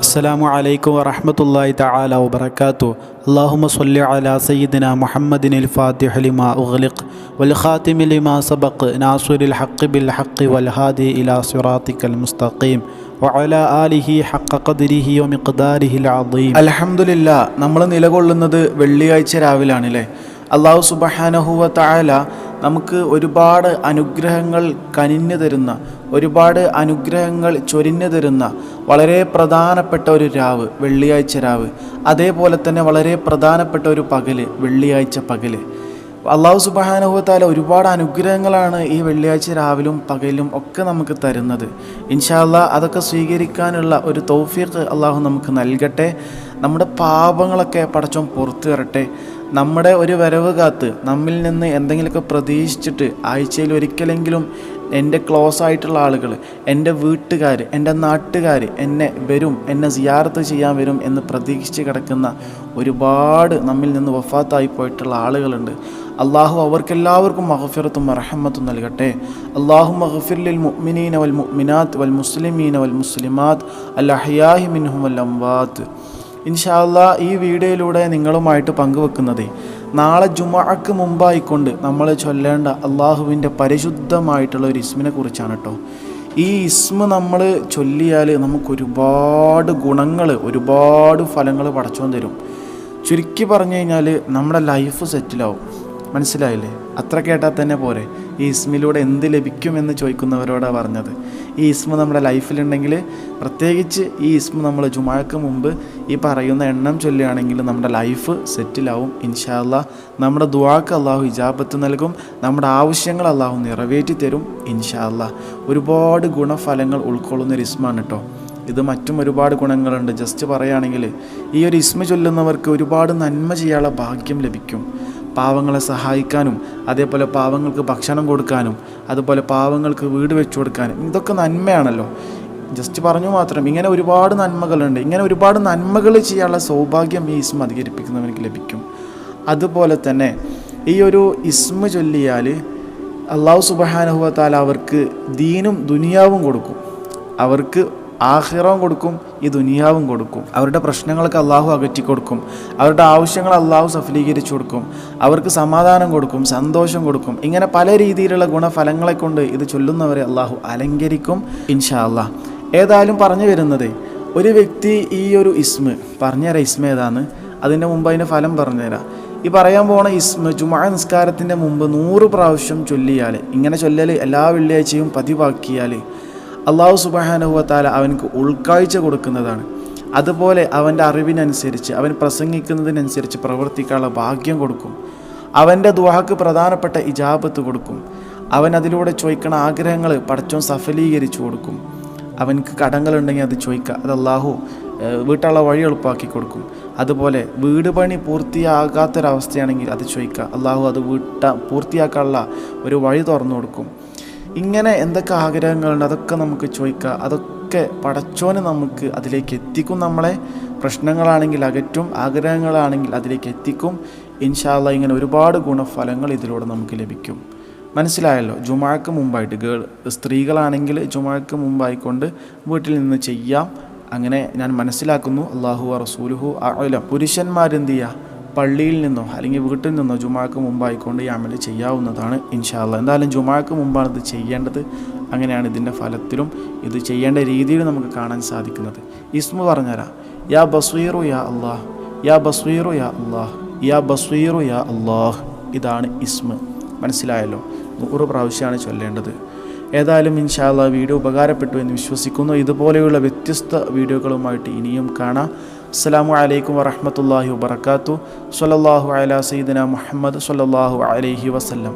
السلام عليكم ورحمة الله تعالى وبركاته اللهم صل على سيدنا محمد الفاتح لما أغلق والخاتم لما سبق ناصر الحق بالحق والهادي إلى صراطك المستقيم وعلى آله حق قدره ومقداره العظيم അലഹമുല്ല നമ്മൾ നിലകൊള്ളുന്നത് വെള്ളിയാഴ്ച രാവിലാണല്ലേ അള്ളാഹു സുബഹാനഹുവ തായാല നമുക്ക് ഒരുപാട് അനുഗ്രഹങ്ങൾ കനിഞ്ഞു തരുന്ന ഒരുപാട് അനുഗ്രഹങ്ങൾ ചൊരിഞ്ഞു തരുന്ന വളരെ പ്രധാനപ്പെട്ട ഒരു രാവ് വെള്ളിയാഴ്ച രാവ്. അതേപോലെ തന്നെ വളരെ പ്രധാനപ്പെട്ട ഒരു പകൽ വെള്ളിയാഴ്ച പകൽ. അള്ളാഹു സുബാനുഭവത്താല ഒരുപാട് അനുഗ്രഹങ്ങളാണ് ഈ വെള്ളിയാഴ്ച രാവിലും പകലും ഒക്കെ നമുക്ക് തരുന്നത്. ഇൻഷാല്ല അതൊക്കെ സ്വീകരിക്കാനുള്ള ഒരു തൗഫീഖ് അള്ളാഹു നമുക്ക് നൽകട്ടെ. നമ്മുടെ പാപങ്ങളൊക്കെ പടച്ചോൻ പുറത്തു തരട്ടെ. നമ്മുടെ ഒരു വരവ് കാത്ത് നമ്മിൽ നിന്ന് എന്തെങ്കിലുമൊക്കെ പ്രതീക്ഷിച്ചിട്ട് ആഴ്ചയിൽ ഒരിക്കലെങ്കിലും എന്റെ ക്ലോസ് ആയിട്ടുള്ള ആളുകൾ എന്റെ വീട്ടുകാർ എന്റെ നാട്ടുകാർ എന്നെ വരും എന്നെ സിയാർത്ത് ചെയ്യാൻ വരും എന്ന് പ്രതീക്ഷിച്ച് കിടക്കുന്ന ഒരുപാട് നമ്മിൽ നിന്ന് വഫാത്തായി പോയിട്ടുള്ള ആളുകളുണ്ട്. അള്ളാഹു അവർക്കെല്ലാവർക്കും മഹഫിറത്തും മറഹമ്മത്തും നൽകട്ടെ. അള്ളാഹു മഹഫിർലിൽ മുഅ്മിനീന വൽ മുഅ്മിനാത്ത് വൽ മുസ്ലിമീന വൽ മുസ്ലിമാത്ത് അൽ അഹ്യാഹി മിൻഹും വൽ അംവാത്ത്. ഇൻഷാല്ല ഈ വീഡിയോയിലൂടെ നിങ്ങളുമായിട്ട് പങ്കുവെക്കുന്നത് നാളെ ജുമാക്ക് മുമ്പായിക്കൊണ്ട് നമ്മൾ ചൊല്ലേണ്ട അള്ളാഹുവിന്റെ പരിശുദ്ധമായിട്ടുള്ള ഒരു ഇസ്മിനെ കുറിച്ചാണ് കേട്ടോ. ഈ ഇസ്മ നമ്മൾ ചൊല്ലിയാൽ നമുക്ക് ഒരുപാട് ഗുണങ്ങൾ ഒരുപാട് ഫലങ്ങൾ പടച്ചോൻ തരും. ചുരുക്കി പറഞ്ഞു കഴിഞ്ഞാൽ നമ്മുടെ ലൈഫ് സെറ്റിലാവും. മനസ്സിലായില്ലേ? അത്ര കേട്ടാൽ തന്നെ പോരെ. ഈ ഇസ്മിലൂടെ എന്ത് ലഭിക്കുമെന്ന് ചോദിക്കുന്നവരോടാണ് പറഞ്ഞത്. ഈ ഇസ്മ നമ്മുടെ ലൈഫിലുണ്ടെങ്കിൽ പ്രത്യേകിച്ച് ഈ ഇസ്മ നമ്മൾ ജുമാക്ക് മുമ്പ് ഈ പറയുന്ന എണ്ണം ചൊല്ലുകയാണെങ്കിൽ നമ്മുടെ ലൈഫ് സെറ്റിലാവും ഇൻഷാല്ല നമ്മുടെ ദുവാക്ക് അള്ളാഹു ഇജാബത്ത് നൽകും. നമ്മുടെ ആവശ്യങ്ങൾ അള്ളാഹു നിറവേറ്റി തരും ഇൻഷാല്ല ഒരുപാട് ഗുണഫലങ്ങൾ ഉൾക്കൊള്ളുന്ന ഒരു ഇസ്മാണ് കേട്ടോ ഇത് മറ്റും ഒരുപാട് ഗുണങ്ങളുണ്ട്. ജസ്റ്റ് പറയുകയാണെങ്കിൽ ഈ ഒരു ഇസ്മ ചൊല്ലുന്നവർക്ക് ഒരുപാട് നന്മ ചെയ്യാനുള്ള ഭാഗ്യം ലഭിക്കും. പാവങ്ങളെ സഹായിക്കാനും അതേപോലെ പാവങ്ങൾക്ക് ഭക്ഷണം കൊടുക്കാനും അതുപോലെ പാവങ്ങൾക്ക് വീട് വെച്ചു കൊടുക്കാനും ഇതൊക്കെ നന്മയാണല്ലോ. ജസ്റ്റ് പറഞ്ഞു മാത്രം ഇങ്ങനെ ഒരുപാട് നന്മകളുണ്ട്. ഇങ്ങനെ ഒരുപാട് നന്മകൾ ചെയ്യാനുള്ള സൗഭാഗ്യം ഈ ഇസ്മ അധികരിപ്പിക്കുന്നവനിക്ക് ലഭിക്കും. അതുപോലെ തന്നെ ഈ ഒരു ഇസ്മ ചൊല്ലിയാൽ അള്ളാഹു സുബഹാനുഭവത്താൽ അവർക്ക് ദീനും ദുനിയാവും കൊടുക്കും. അവർക്ക് ആഹിറവും കൊടുക്കും ഈ ദുനിയാവും കൊടുക്കും. അവരുടെ പ്രശ്നങ്ങളൊക്കെ അള്ളാഹു അകറ്റി കൊടുക്കും. അവരുടെ ആവശ്യങ്ങൾ അള്ളാഹു സഫലീകരിച്ചു കൊടുക്കും. അവർക്ക് സമാധാനം കൊടുക്കും സന്തോഷം കൊടുക്കും. ഇങ്ങനെ പല രീതിയിലുള്ള ഗുണഫലങ്ങളെ കൊണ്ട് ഇത് ചൊല്ലുന്നവരെ അള്ളാഹു അലങ്കരിക്കും ഇൻഷാ അള്ളാഹ് ഏതായാലും പറഞ്ഞു വരുന്നത് ഒരു വ്യക്തി ഈ ഒരു ഇസ്മ പറഞ്ഞുതരാം ഇസ്മ ഏതാന്ന് അതിന്റെ മുമ്പ് അതിന്റെ ഫലം പറഞ്ഞുതരാം. ഈ പറയാൻ പോണ ഇസ്മ ജുമാ നിസ്കാരത്തിന്റെ മുമ്പ് നൂറ് പ്രാവശ്യം ചൊല്ലിയാൽ ഇങ്ങനെ ചൊല്ലൽ എല്ലാ വെള്ളിയാഴ്ചയും പതിവാക്കിയാൽ അള്ളാഹു സുബാനുഭവത്താല അവനക്ക് ഉൾക്കാഴ്ച കൊടുക്കുന്നതാണ്. അതുപോലെ അവന്റെ അറിവിനനുസരിച്ച് അവൻ പ്രസംഗിക്കുന്നതിനനുസരിച്ച് പ്രവർത്തിക്കാനുള്ള ഭാഗ്യം കൊടുക്കും. അവന്റെ ദുഹക്ക് പ്രധാനപ്പെട്ട ഇജാബത്ത് കൊടുക്കും. അവൻ അതിലൂടെ ചോദിക്കണ ആഗ്രഹങ്ങൾ പടച്ചോൻ സഫലീകരിച്ചു കൊടുക്കും. അവനക്ക് കടങ്ങളുണ്ടെങ്കിൽ അത് ചോദിക്കുക അത് അള്ളാഹു വീട്ടുള്ള വഴി എളുപ്പമാക്കി കൊടുക്കും. അതുപോലെ വീട് പണി പൂർത്തിയാകാത്തൊരവസ്ഥയാണെങ്കിൽ അത് ചോദിക്കുക അള്ളാഹു അത് വീട്ട പൂർത്തിയാക്കാനുള്ള ഒരു വഴി തുറന്നു കൊടുക്കും. ഇങ്ങനെ എന്തൊക്കെ ആഗ്രഹങ്ങളുണ്ട് അതൊക്കെ നമുക്ക് ചോദിക്കുക. അതൊക്കെ പടച്ചോന് നമുക്ക് അതിലേക്ക് എത്തിക്കും നമ്മളെ. പ്രശ്നങ്ങളാണെങ്കിൽ അകറ്റും ആഗ്രഹങ്ങളാണെങ്കിൽ അതിലേക്ക് എത്തിക്കും. ഇൻഷാല്ല ഇങ്ങനെ ഒരുപാട് ഗുണഫലങ്ങൾ ഇതിലൂടെ നമുക്ക് ലഭിക്കും. മനസ്സിലായല്ലോ? ജുമാക്ക് മുമ്പായിട്ട് ഗേൾ സ്ത്രീകളാണെങ്കിൽ ജുമാക്ക് മുമ്പായിക്കൊണ്ട് വീട്ടിൽ നിന്ന് ചെയ്യാം. അങ്ങനെ ഞാൻ മനസ്സിലാക്കുന്നു. അള്ളാഹു റസൂലുഹു അല്ല പുരുഷന്മാരെന്ത് ചെയ്യുക? പള്ളിയിൽ നിന്നോ അല്ലെങ്കിൽ വീട്ടിൽ നിന്നോ ജുമാക്ക് മുമ്പായിക്കൊണ്ട് ഈ അമൽ ചെയ്യാവുന്നതാണ് ഇൻഷാല്ല എന്തായാലും ജുമാക്ക് മുമ്പാണ് ഇത് ചെയ്യേണ്ടത്. അങ്ങനെയാണ് ഇതിന്റെ ഫലത്തിലും ഇത് ചെയ്യേണ്ട രീതിയിൽ നമുക്ക് കാണാൻ സാധിക്കുന്നത്. ഇസ്മു പറഞ്ഞുതരാം യാ ബസ്വീറു യാ അള്ളാഹ് യാ ബസ്വീറു യാ അള്ളാഹ് യാ ബസ്വീറു യാ അള്ളാഹ് ഇതാണ് ഇസ്മ. മനസ്സിലായല്ലോ? നൂറ് പ്രാവശ്യമാണ് ചൊല്ലേണ്ടത്. ഏതായാലും ഇൻഷാല്ല വീഡിയോ ഉപകാരപ്പെട്ടു എന്ന് വിശ്വസിക്കുന്നു. ഇതുപോലെയുള്ള വ്യത്യസ്ത വീഡിയോകളുമായിട്ട് ഇനിയും കാണാം. അസ്സലാമു അലൈക്കും വറഹമത്തല്ലാഹി വബർക്കാത്തു സ്വല്ലല്ലാഹു അലാ സീദന മുഹമ്മദ് സ്വല്ലല്ലാഹു അലൈഹി വസല്ലം.